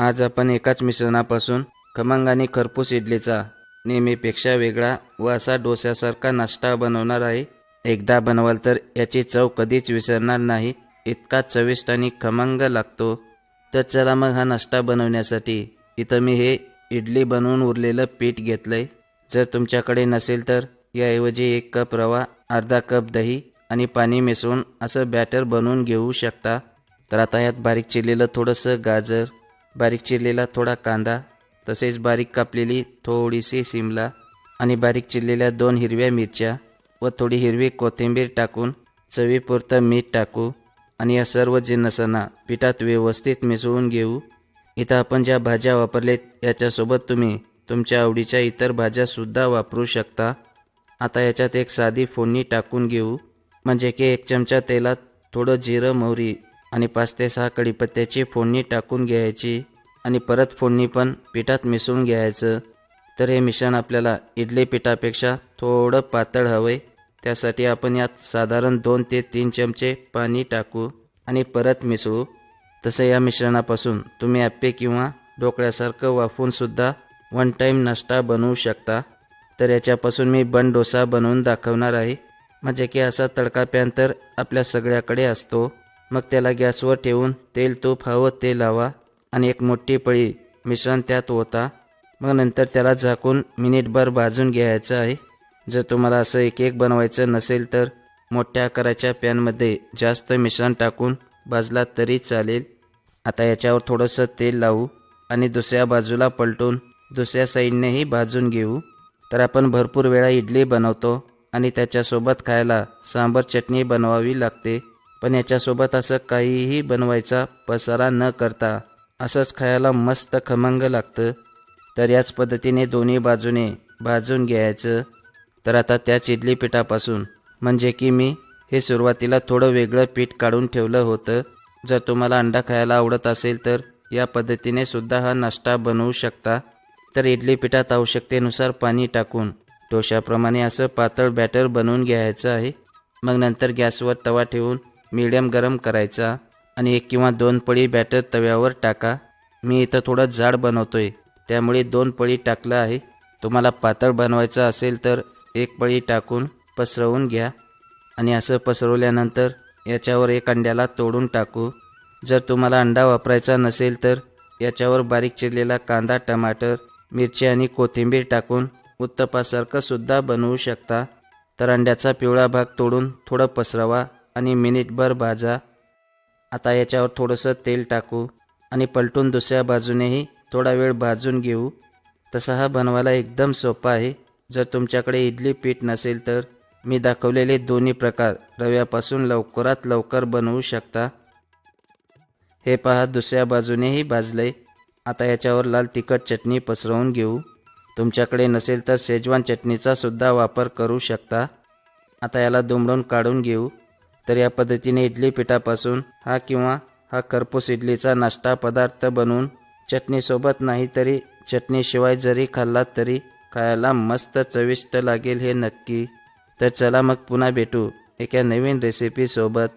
आज आपण एकाच मिश्रणापासून खमंग आणि खरपूस इडलीचा नेहमीपेक्षा वेगळा व असा डोस्यासारखा नाश्ता बनवणार आहे. एकदा बनवाल तर याची चव कधीच विसरणार नाही. इतका चविष्ट आणि खमंग लागतो. तर चला मग हा नाश्ता बनवण्यासाठी. इथं मी हे इडली बनवून उरलेलं पीठ घेतलंय. जर तुमच्याकडे नसेल तर याऐवजी एक कप रवा अर्धा कप दही आणि पाणी मिसळून असं बॅटर बनवून घेऊ शकता. तर आता यात बारीक चिरलेलं थोडंसं गाजर बारीक चिरलेला थोडा कांदा तसेच बारीक कापलेली थोडीशी शिमला आणि बारीक चिरलेल्या दोन हिरव्या मिरच्या व थोडी हिरवी कोथिंबीर टाकून चवीपुरतं मीठ टाकू आणि या सर्व जिन्नसांना पिठात व्यवस्थित मिसळून घेऊ. इथं आपण ज्या भाज्या वापरलेत याच्यासोबत तुम्ही तुमच्या आवडीच्या इतर भाज्यासुद्धा वापरू शकता. आता याच्यात एक साधी फोडणी टाकून घेऊ म्हणजे की एक चमचा तेलात थोडं जिरं मोहरी आणि पाच ते सहा कढीपत्त्याची फोडणी टाकून घ्यायची आणि परत फोडणी पण पिठात मिसळून घ्यायचं. तर हे मिश्रण आपल्याला इडली पिठापेक्षा थोडं पातळ हवंय. त्यासाठी आपण यात साधारण दोन ते तीन चमचे पाणी टाकू आणि परत मिसळू. तसं या मिश्रणापासून तुम्ही आप्पे किंवा ढोकळ्यासारखं वाफवून सुद्धा वन टाईम नाश्ता बनवू शकता. तर याच्यापासून मी बन डोसा बनवून दाखवणार आहे. म्हणजे की असा तडका पॅन तर आपल्या सगळ्याकडे असतो. मग त्याला गॅसवर ठेवून तेल तूप हवं ते लावा आणि एक मोठी पळी मिश्रण त्यात ओता. मग नंतर त्याला झाकून मिनिटभर भाजून घ्यायचं आहे. जर तुम्हाला असं एक एक बनवायचं नसेल तर मोठ्या आकाराच्या पॅनमध्ये जास्त मिश्रण टाकून भाजला तरी चालेल. आता याच्यावर थोडंसं तेल लावू आणि दुसऱ्या बाजूला पलटून दुसऱ्या साईडनेही भाजून घेऊ. तर आपण भरपूर वेळा इडली बनवतो आणि त्याच्यासोबत खायला सांबर चटणी बनवावी लागते. पण याच्यासोबत असं काहीही बनवायचा पसारा न करता असंच खायला मस्त खमंग लागतं. तर याच पद्धतीने दोन्ही बाजूने भाजून घ्यायचं. तर आता त्याच इडली पिठापासून म्हणजे की मी हे सुरुवातीला थोडं वेगळं पीठ काढून ठेवलं होतं. जर तुम्हाला अंडा खायला आवडत असेल तर या पद्धतीने सुद्धा हा नाश्ता बनवू शकता. तर इडली पिठात आवश्यकतेनुसार पाणी टाकून डोशाप्रमाणे असं पातळ बॅटर बनवून घ्यायचं आहे. मग नंतर गॅसवर तवा ठेवून मीडियम गरम करायचा आणि एक किंवा दोन पळी बॅटर तव्यावर टाका. मी इथं थोडं जाड बनवतोय त्यामुळे दोन पळी टाकलं आहे. तुम्हाला पातळ बनवायचं असेल तर एक पळी टाकून पसरवून घ्या. आणि असं पसरवल्यानंतर याच्यावर एक अंड्याला तोडून टाकू. जर तुम्हाला अंडा वापरायचा नसेल तर याच्यावर बारीक चिरलेला कांदा टमाटर मिरची आणि कोथिंबीर टाकून उत्तपासारखं सुद्धा बनवू शकता. तर अंड्याचा पिवळा भाग तोडून थोडं पसरवा. आणि मिनिटभर भाजा. आता याच्यावर थोडंसं तेल टाकू आणि पलटून दुसऱ्या बाजूनेही थोडा वेळ भाजून घेऊ. तसा हा बनवायला एकदम सोपा आहे. जर तुमच्याकडे इडली पीठ नसेल तर मी दाखवलेले दोन्ही प्रकार रव्यापासून लवकरात लवकर बनवू शकता. हे पहा दुसऱ्या बाजूनेही भाजलंय. आता याच्यावर लाल तिखट चटणी पसरवून घेऊ. तुमच्याकडे नसेल तर शेजवान चटणीचा सुद्धा वापर करू शकता. आता याला दुमडून काढून घेऊ. तर या पद्धतीने इडली पिठापासून हा किंवा हा करपूस इडलीचा नाश्ता पदार्थ बनवून चटणीसोबत नाही तरी चटणीशिवाय जरी खाल्लात तरी खायला मस्त चविष्ट लागेल हे नक्की. तर चला मग पुन्हा भेटू एका नवीन रेसिपीसोबत